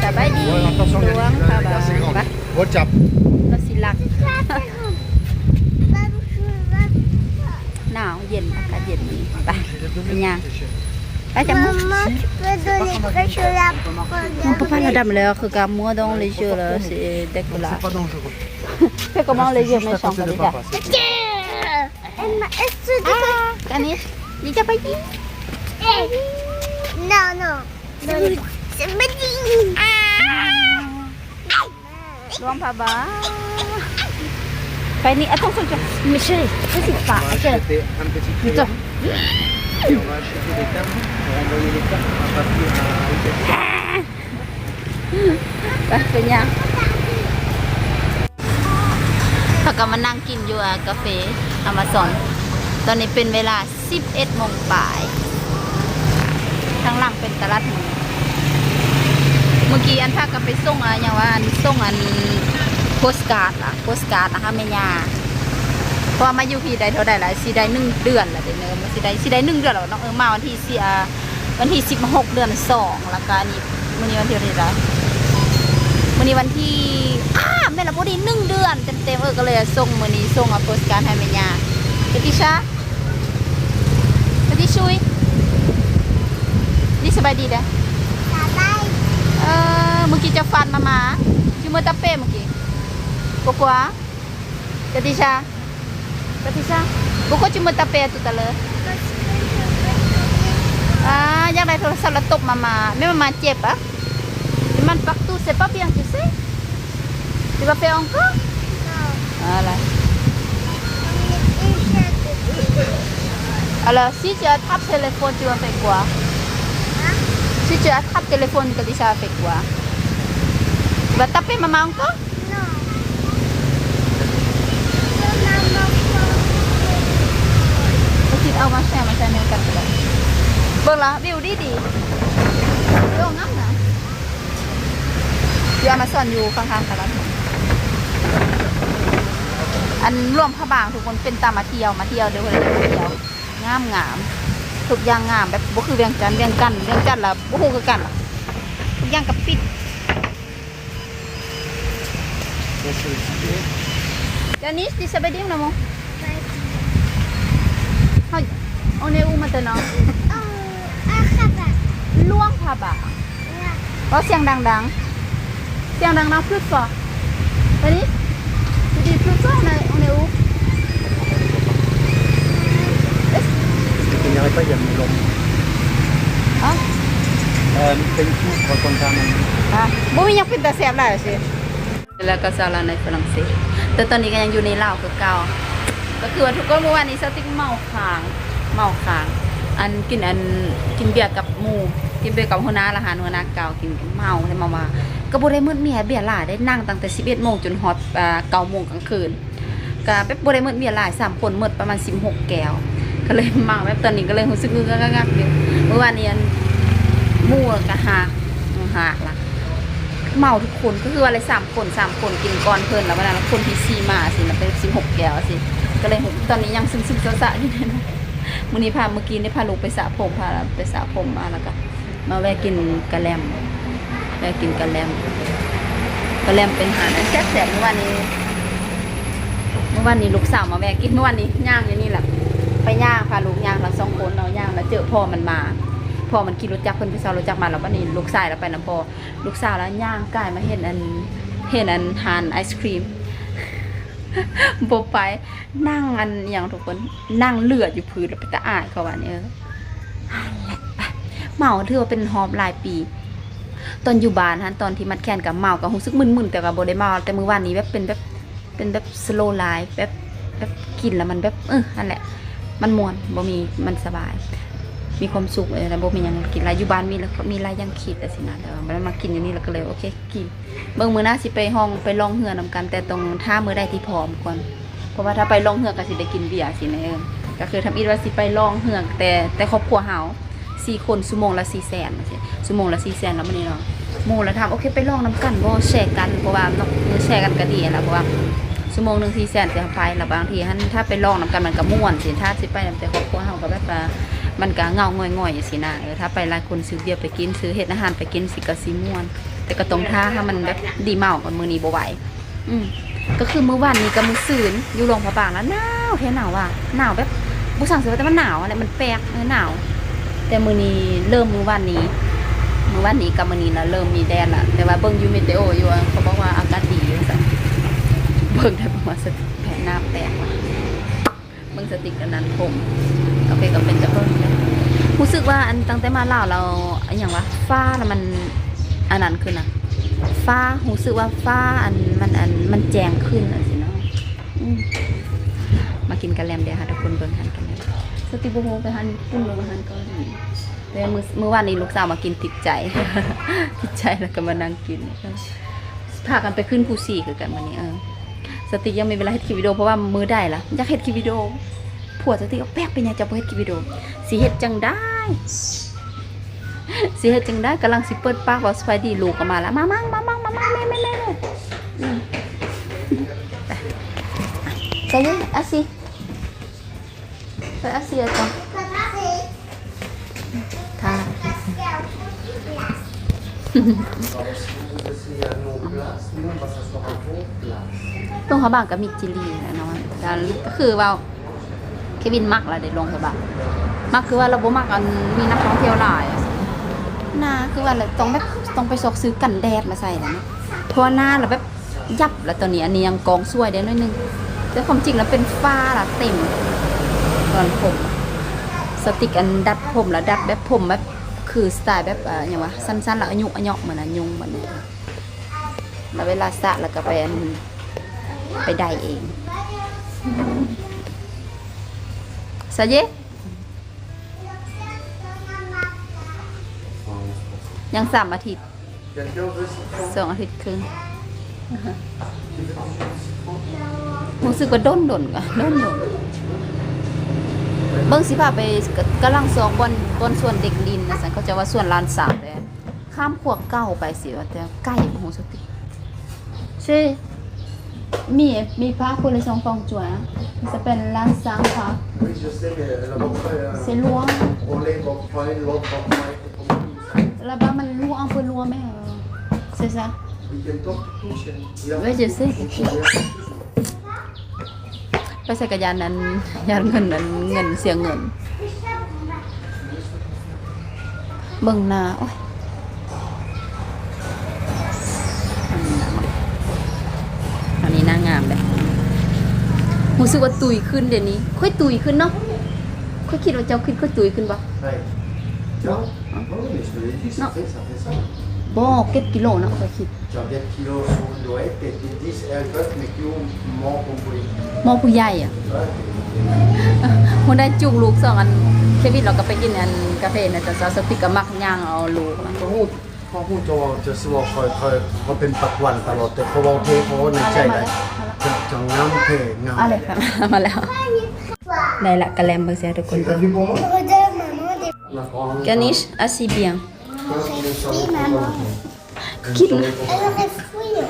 Ça va dire. Ouais, attention, il y bắt, une là, assez grande. Watch out. Ça, c'est là. Nào, dịnh, cả dịnh đi. Bà, nhà. Bà chăm mốt. On peut pas la dame là, regarde moi dans les yeux là, c'est dégueulasse. C'est pas dangereux. Fais comment les yeux méchants, regarde. Est-ce que tu dis? Canis, dis-toi pas dit. Non, non. C'est ma digne. รวมพาบ้าไปนี่อะต้องสนใจไม่ใช่ไม่สิฝา On va เจอ acheter un petit crayon. Putain. Et on va acheter des cartes pour envoyer les cartes à papier à Italie. ไปเป็นยังเขาก็มานั่งกินอยู่อะกาแฟอเมซอน ตอนนี้เป็นเวลา 11โมงบ่าย ข้างหล่างเป็นตลาดหมูเมื่อกี้อันพากันไปส่งอะอย่างว่าอันส่งอันโพสการ์ดอะโพสการ์ดนะคะแม่ยาเพราะว่ามาอยู่พี่ได้เท่าใดละสีได้หนึ่งเดือนละเดี๋ยวเนิมสีได้สีได้หนึ่งเดือนแล้วเนาะเออมาวันที่สี่วันที่สิบหกเดือนสองแล้วก็อันนี้วันนี้วันที่เท่าไหร่ละวันนี้วันที่อ้าแม่ละพอดีหนึ่งเดือนเต็มเต็มเออก็เลยส่งมือนี้ส่งเอาโพสการ์ดให้แม่ยาเกติชาเกติชุย บายดีเด้อ Bye เออเมื่อกี้จะฟันมามาชิมือตะเป้เมื่อกี้กกว่าเกติชาเกติชาบุกชิมือตะเป้ตุตะเลยอ่าอยากได้โทรศัพท์แล้วตกมามาไม่มามาเจ็บอะมันปักตู้เสร็จปั๊บยังจะเซ่ Tu vas faire encore Non. Voilà. Une chatte. Alors, si tu attrapes le téléphone, tu vas faire quoi Si tu attrapes le téléphone, tu vas faire quoi Tu vas taper maman encore Non. Maman, Mungkin awak macam macam ni kan pula. Bola, view di di. Yo ngam na. อยู่อเมซอนอยู่ข้างๆตลาดหมูอันร่วมพระบางทุกคนเป็นตามมาเที่ยวมาเที่ยวเดี๋ยวคนเลยมาเที่ยวงามงาม ทุกอย่างงามแบบบ่คือเวียงจันทน์เวียงกันทน์เวียงจันทน์ละบ่ฮู้คือกันล่ะทุกอย่างกับปิด Ça, c'est le ticket. Janice, tu savais dire non Hai, on est où maintenant Oh, un rabat. ล่วงพระบาง Là. เพราะเสียงดังๆเสียงดังๆ plus fort Janice, tu dis plus fort, on est, on est où Il n'y aurait pas, il y a le melon. Hein Euh, thank you for contact. อะบ่มีหยังเป็นตาแซ่บแล้วสิแล้วก็ซาลาในฝรั่งเศสแต่ตอนนี้ก็ยังอยู่ในลาวคือเก่าก็คือว่าทุกคนเมื่อวานนี้สติ๊กเมาค้างเมาค้าง อันกินอันกินเบียร์กับหมูกินเบียร์กับหัวหน้าละหารหัวหน้าเก่ากินเมาได้มาว่าก็บ่ได้มืดเมียเบียร์หลายได้นั่งตั้งแต่11โมงจนฮอดอ่าโมงกลางคืนก็แบบบ่ได้มืดเบียร์หลายสามคนมืดประมาณ16แก้ว ก็เลยเมาแบบตอนนี้ก็เลยรู้สึกงึกงักอยู่เมื่อวานนี้อันหมู่ก็หากหากล่ะ เมาทุกคนก็คือว่าอะไรสามคนสามคนกินก่อนเพิ่นแล้ววันนั้นคนที่สี่มาสิมันเป็นสิบหกแก้วสิก็เลยตอนนี้ยังซึมซึมๆซะๆอยู่เลยนะมื้อนี้พาเมื่อกี้ได้พาลูกไปสระผมพาไปสระผมมาแล้วก็มาแวะกินกะแลมแวะกินกะแลมกะแลมเป็นอาหารอันแซ่บๆเมื่อวานนี้เมื่อวานนี้ลูกสาวมาแวะกินเมื่อวานนี้ย่างอยู่นี่แหละ ไปย่างพาลูกย่างเราสองคนเราย่างแล้วเจอพ่อมันมาพ่อมันขี่รถจักรเพิ่นไปเซารถจักรมาแล้ววันนี้ลูกชายเราไปนํพ่อลูกสาวแล้วย่างกายมาเห็นอันเห็นอันทานไอศครีมบไปนั่งอันอย่างทุกคนนั่งเลือดอยู่พื้นแล้วไปตะอายเขาว่าเนี่ยเออนั่นแหละเมาถือว่าเป็นหอบหลายปีตอนอยู่บ้านฮะตอนที่มัดแขนกับเมาก็รู้สึกมึนๆแต่ก็บ่ได้เมาแต่มื้อวานนี้แบบเป็นแบบเป็นแบบ slow life แบบแบบกินแล้วมันแบบเออนั่นแหละ มันมวนบ่มีมันสบาย มีความสุขเลยนะบ่มีหยังกินหลายอยู่บ้านมีแล้วมีหลายอยังคิดแต่สินะแต่ว่ามันมากินอยู่นี่แล้วก็เลยโอเคกินเบิ่งมื้อหน้าสิไปห้องไปลองเหือนำกัน แต่ตรงท่ามื้อใดที่พร้อมก่อนเพราะว่าถ้าไปลองเหือก็สิได้กินเบียร์สิแนะเออก็คือทำอีว่าสิไปลองเหือแต่แต่ครอบครัวเฮาสี่คนชั่วโมงละ400,000จังซี่ชั่วโมงละ400,000แล้วมื้อนี้เนาะหมู่แล้วถามโอเคไปลองนํกันบ่แชร์กันเพราะว่าเนาะแชร์กันก็ดีแหละเพราะว่า ชั่วโมงหนึ่งสี่แสนจะไปแล้วบางทีฮันถ้าไปลองนำกันมันก็ม่วนสิถ้าสิไปนำแต่ครอบครัวเฮาก็แบบว่ามันก็เงาง่อยๆอย่างสินะเออถ้าไปหลายคนซื้อเบียร์ไปกินซื้อเฮ็ดอาหารไปกินสิก็สิม่วน แต่ก็ต้องท่าให้มันแบบดีเมาก่อนมือนี้บ่ไหวอืมก็คือเมื้อวานนี้กับมื้อซืนอยู่โรงพยาบาลแล้วหนาวแท้หนาวว่ะหนาวแบบบ่สั่งเสียแต่มันหนาวอะไรมันแปลกเออหนาว แต่มือนี้เริ่มมือวานนี้มือวานนี้กับมือนี้นะเริ่มมีแดดละแต่ว่าเบิ่งยูเมเทโออยู่เขาบอกว่าอากาศดี เบิ่งได้ประมาณสักแผ่นหน้าแตกว่ะเบิ่งสติกอันนั้นผมโอเคก็เป็นจะเพิ่มนะรู้สึกว่าอันตั้งแต่มาเลาเราอันหยังวะฟ้าน่ะมันอันนั้นขึ้นนะฟ้ารู้สึกว่าฟ้าอันมันอันมันแจงขึ้นอะสิเนาะอืมากินกันแลมเดี๋ยวค่ะทุกคนเบิ่งหันกันแล้วสติบูโฮไปหันปุ่นลงมาหันเกาหลีแต่มือมือวานนี้ลูกสาวมากินติดใจ ติดใจแล้วก็มานั่งกินพากันไปขึ้นภูสี่คือกันวันนี้เออ สติยังไม่เวลาเฮ็ดคลิปวิดีโอเพราะว่ามือได้ละอยากเฮ็ดคลิปวิดีโอผัวสติเอาแป๊กไปเนี่ยจะบ่เฮ็ดคลิปวิดีโอสิเฮ็ดจังได้สิเฮ็ดจังได้กำลังสิเปิดปากว่าสบายดีลูกก็มาแล้วมามั่งมามั่งมามั่งแม่แม่แม่แม่อืมไปใส่เลยอาซิใส่อาซิอะจ้ะค่ะ S'il y a nos places, nous on va s'asseoir en fond, place. โรงพยาบาลก็มีจิลีแหละเนาะแต่ก็คือว่าเควินมักละในโรงพยาบาลมักคือว่าเราบ่มักอันมีนักท่องเที่ยวหลายอะหน้าคือว่าเราต้องแบบต้องไปซอกซื้อกันแดดมาใส่แล้วเนาะเพราะว่าหน้าเราแบบยับแล้วตอนนี้อันนี้ยังกองสวยได้น้อยหนึงแต่ความจริงแล้วเป็นฝ้าละเต็มตอนผม สติกอันดัดผมแล้วดัดแบบผมแบบคือสไตล์แบบเอ่ออย่างว่าสั้นๆแล้วอายุอายุเหมือนอันยุงเหมือนนี้ แล้วเวลาสระแล้วก็ไปอันไปได้เองสาเยยังสามอาทิตย์สองอาทิตย์ครึ่งรู้สึกว่าด้นดนกะด้นดนเบิ้งสิพาไปกำลังสองบนบอนส่วนเด็กลินนะสันเขาจะว่าส่วนลานสามเลยข้ามขวกเก้าไปสิว่าแต่ใกล้โหสติใช่มีมีพระคนละสองฟอ งจั่วนะจะเป็นลานสามพระ Oui, je sais, mais elle va pas เซลัว On les va prendre, l'autre va prendre. แล้วบ้ามันลัวเอาไปลัวไหมเออใช่ใช่ Week-end top, prochaine. Oui, je sais. ไปใส่กระยานนั้นยานเงินนั้นเงินเสียเงินเบิ่งหน้าโอ้ยอันนี้หน้า งามเลยรู้สึกว่าตุยขึ้นเดี๋ยวนี้ ค่อยตุยขึ้นเนาะค่อยคิดว่าเจ้าขึ้นค่อยตุยขึ้นปะ Ouais. Non Oui, mais je te l'ai dit, ça Non. fait, ça fait ça. บ่เก็บกิโลเนาะค่อยคิด Tu regardes kilo sur le doigt, t'es 10 et un gosse, mais qui ont mort compris. มองผู้ใหญ่อะ Ouais. คนได้จุกลูกสองอันเควินเราก็ไปกินอันกาแฟนะแต่สาวสติกก็มักย่างเอาลูกนะพอ พูดพอพูดจะจะสวอคอยคอยเขาเป็นปักวันตลอดแต่พอเราเทพอในใจไหนจะจะงามเทงามอะไรครับมาแล้วได้ละกระแลมเบอร์เซียทุกคน T'as vu pour moi Regarde, maman, des La France. กานิชอาซีเบียง petits, maman. Qui- Elle aurait fouillé.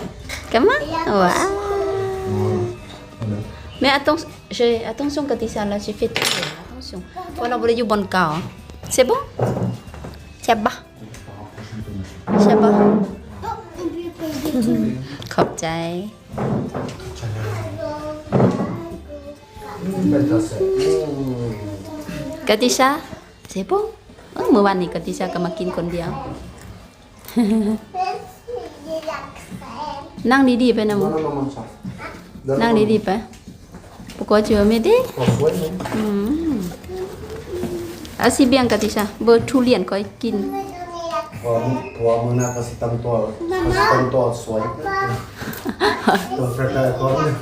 Comment Waouh Mais attention, j'ai attention quand il s'en là, j'ai fait tout. Attention. Voilà, vous avez bon cas. hein. C'est bon C'est bon. C'est bon. Oh, oublie pas de dire. ขอบใจ Belle tasse. กติชาเจ็บปุ๊เออเมื่อวานนี้กติชาก็มากินคนเดียว Merci, de la crème. นั่งดีๆไปนะมึ Non, ง non, non, non, ça. นั่งดีๆไปปกติไม่ได้ Pas fouet, non อืมอาซีเบียงกติชาเบอร์ทุเรียนก็กิน Kuha muna kasi tangtuwa. Kasi tangtuwa, swipe. Ito, frata, kuha muna.